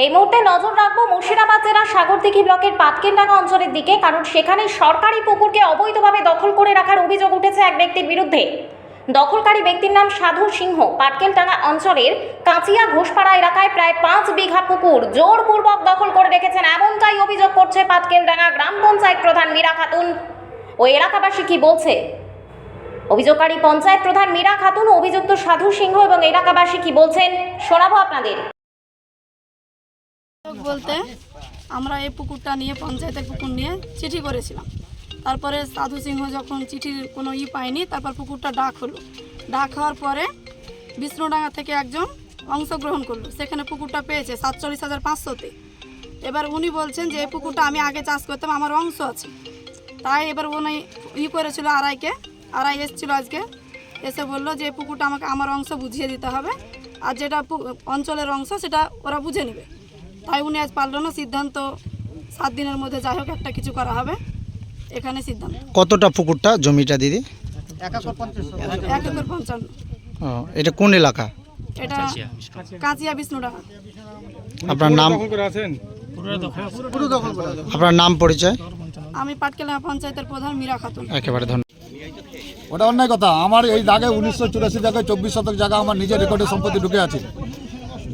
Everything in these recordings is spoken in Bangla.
এই মুহূর্তে নজর রাখব মুর্শিদাবাদ জেলার সাগরদিঘি ব্লকের পাটকেলডাঙ্গা অঞ্চলের দিকে, কারণ সেখানে সরকারি পুকুরকে অবৈধভাবে দখল করে রাখার অভিযোগ উঠেছে এক ব্যক্তির বিরুদ্ধে। দখলকারী ব্যক্তির নাম সাধু সিংহ। পাটকেলডাঙ্গা অঞ্চলের কাঁচিয়া ঘোষপাড়া এলাকায় প্রায় পাঁচ বিঘা পুকুর জোরপূর্বক দখল করে রেখেছেন এমনটাই অভিযোগ করছে পাটকেলডাঙ্গা গ্রাম পঞ্চায়েত প্রধান মীরা খাতুন। ও এলাকাবাসী কি বলছে? অভিযোগকারী পঞ্চায়েত প্রধান মীরা খাতুন, অভিযুক্ত সাধু সিংহ এবং এলাকাবাসী কি বলছেন? শোনাবো আপনাদের। বলতে আমরা এই পুকুরটা নিয়ে, পঞ্চায়েতের পুকুর নিয়ে চিঠি করেছিলাম। তারপরে সাধু সিংহ যখন চিঠির কোনো ই পায়নি, তারপর পুকুরটা ডাক হলো। ডাক হওয়ার পরে বিষ্ণুডাঙ্গা থেকে একজন অংশগ্রহণ করল। সেখানে পুকুরটা পেয়েছে সাতচল্লিশ হাজার পাঁচশোতে। এবার উনি বলছেন যে, এই পুকুরটা আমি আগে চাষ করতাম, আমার অংশ আছে। তাই এবার উনি ই করেছিল আড়াইকে। আড়াই এসেছিল আজকে। এসে বলল যে, এই পুকুরটা আমাকে, আমার অংশ বুঝিয়ে দিতে হবে। আর যেটা অঞ্চলের অংশ, সেটা ওরা বুঝে নেবে। তাই উনি আজ পারল না সিদ্ধান্ত। সাত দিনের মধ্যে যাই হোক একটা কিছু করা হবে। এখানে সিদ্ধান্ত। কতটা পুকুরটা জমিটা দিদি? এক একর পঞ্চান্ন। এটা কোন এলাকা? এটা কাঁচিয়া বিষ্ণুডাঙ্গা। আপনার নাম? আপনার নাম পরিচয়? আমি পাটকেলা পঞ্চায়েতের প্রধান মীরা খাতুন। একেবারে ধন্যবাদ ওটা অন্যায় কথা। আমার এই দাগে উনিশশো চুরাশি দাগে চব্বিশ শতক জায়গা আমার নিজের রেকর্ডে সম্পত্তি ঢুকে আছে।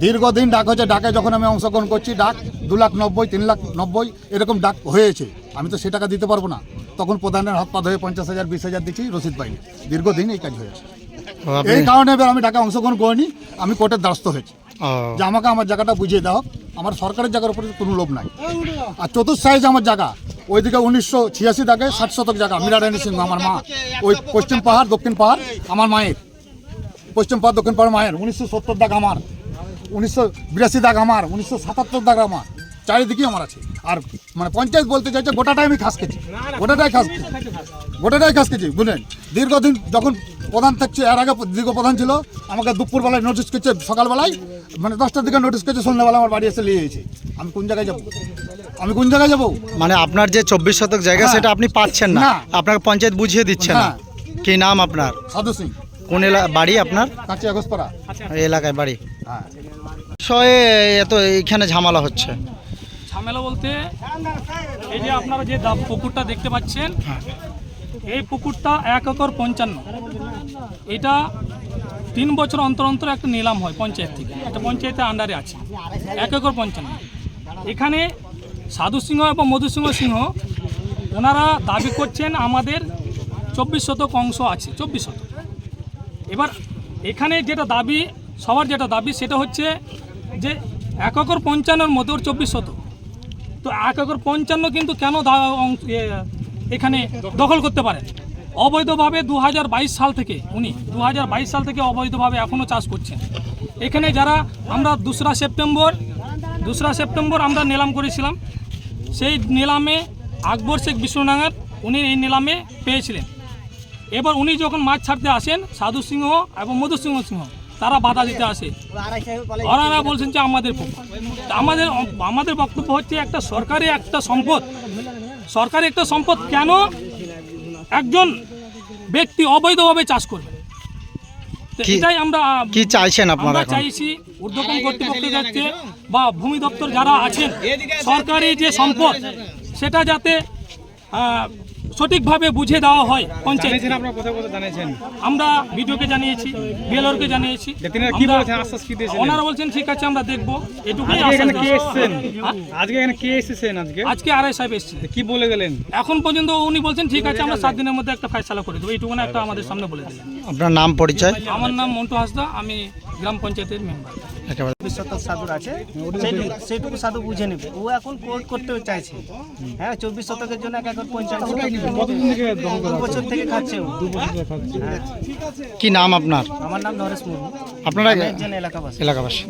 দীর্ঘদিন ডাক হয়েছে ডাকে যখন আমি অংশগ্রহণ করছি ডাক দু লাখ নব্বই তিন লাখ নব্বই এরকম ডাক হয়েছে। আমি তো সে টাকা দিতে পারব না। তখন প্রধানের হাত পা ধরে পঞ্চাশ হাজার বিশ হাজার দিচ্ছি রসিদ পাইনি দীর্ঘদিন এই কাজ হয়েছে এই কারণে এবার আমি টাকা অংশগ্রহণ করিনি আমি কোর্টের দ্বারস্থ হয়েছি। যে আমাকে আমার জায়গাটা বুঝিয়ে দেওয়া আমার সরকারের জায়গার উপরে কোনো লোভ নাই। আর চতুর্থ সাইজ আমার জায়গা। ওইদিকে উনিশশো ছিয়াশি দাগে ষাট শতক জায়গা। মীরা রানী সিংহ আমার মা। ওই পশ্চিম পাহাড় দক্ষিণ পাহাড় আমার মায়ের। পশ্চিম পাহাড় দক্ষিণ পাহাড় মায়ের। উনিশশো সত্তর দাগ আমার। উনিশশো বিরাশি দাগ আমার উনিশশো সাতাত্তর দাগ আমার। চারিদিকেই আমার আছে। আর মানে পঞ্চায়েত বলতে চাইছে গোটাটাই আমি খাস খেয়েছি গোটাটাই খাস গোটাটাই খাস খেয়েছি বুঝলেন? দীর্ঘদিন যখন প্রধান থাকছে এর আগে দীর্ঘ প্রধান ছিল আমাকে দুপুরবেলায় নোটিশ করছে সকালবেলায় মানে দশটার দিকে নোটিশ করছে সন্ধ্যাবেলা আমার বাড়ি এসে নিয়ে গেছে আমি কোন জায়গায় যাব? আমি কোন জায়গায় যাব? মানে আপনার যে চব্বিশ শতক জায়গা হ্যাঁ। সেটা আপনি পাচ্ছেন না। আপনাকে পঞ্চায়েত বুঝিয়ে দিচ্ছে না। হ্যাঁ। কি নাম আপনার? সাধু সিং। কোন এলা বাড়ি আপনার? কাঁচি আগসপাড়া এই এলাকায় বাড়ি। হ্যাঁ। বিষয়ে এত এইখানে ঝামেলা হচ্ছে। ঝামেলা বলতে এই যে আপনারা যে পুকুরটা দেখতে পাচ্ছেন এই পুকুরটা এক একর পঞ্চান্ন। এটা তিন বছর অন্তর অন্তর একটা নিলাম হয় পঞ্চায়েত থেকে। একটা পঞ্চায়েতের আন্ডারে আছে। এক একর পঞ্চান্ন। এখানে সাধু সিংহ এবং মধু সিংহ সিংহ ওনারা দাবি করছেন আমাদের চব্বিশ শতক অংশ আছে চব্বিশ শতক। এবার এখানে যেটা দাবি সবার যেটা দাবি সেটা হচ্ছে যে এক একর পঞ্চান্নর মধ্যে ওর চব্বিশ শত তো এক একর পঞ্চান্ন কিন্তু কেন এখানে দখল করতে পারেন? অবৈধভাবে দু হাজার বাইশ সাল থেকে, উনি দু হাজার বাইশ সাল থেকে অবৈধভাবে এখনও চাষ করছেন। এখানে যারা আমরা দোসরা সেপ্টেম্বর দোসরা সেপ্টেম্বর আমরা নিলাম করেছিলাম, সেই নিলামে আকবর শেখ বিষ্ণুনাঙ্গার উনি এই নিলামে পেয়েছিলেন। এবার উনি যখন মাছ ছাড়তে আসেন, সাধু সিংহ এবং মধু সিংহ সিংহ তারা বাধা দিতে আসে। ওনারা বলছেন যে আমাদের। আমাদের আমাদের বক্তব্য হচ্ছে একটা সরকারি একটা সম্পদ। সরকারি একটা সম্পদ কেন একজন ব্যক্তি অবৈধভাবে চাষ করবে? এটাই আমরা কি চাইছেন আপনারা চাইছি ঊর্ধ্বতন কর্তৃপক্ষ যাচ্ছে বা ভূমি দপ্তর যারা আছেন সরকারি যে সম্পদ সেটা যাতে সঠিকভাবে বুঝে দেওয়া হয় পঞ্চায়েত। জানিয়েছেন কোথায় কোথায় জানিয়েছেন? আমরা ভিডিওকে জানিয়েছি বিএলওরকে জানিয়েছি। ওনারা বলছেন ঠিক আছে আমরা দেখব। এটুকুই আজকে এখানে কে এসেছেন? হ্যাঁ? আজকে এখানে কে এসেছেন আজকে? আজকে আড়াই সাহেব এসেছে কি বলে গেলেন? এখন পর্যন্ত উনি বলছেন ঠিক আছে আমরা সাত দিনের মধ্যে একটা ফয়সালা করে দেবো। এইটুকুন একটা আমাদের সামনে বলে দিলেন। আপনার নাম পরিচয়? আমার নাম মন্টু হাসদা আমি গ্রাম পঞ্চায়েতের মেম্বার শতক সাধুর আছে। সেটুকু সেইটুকু সাধু বুঝে নেবে। ও এখন কোর্ট করতে চাইছে। হ্যাঁ চব্বিশ শতকের জন্য এক একর পঞ্চায়েত। দু বছর থেকে খাচ্ছে ও। হ্যাঁ। কি নাম আপনার? আমার নাম নরেশ মুর্মু। আপনারা একজন এলাকাবাসী। এলাকাবাসী।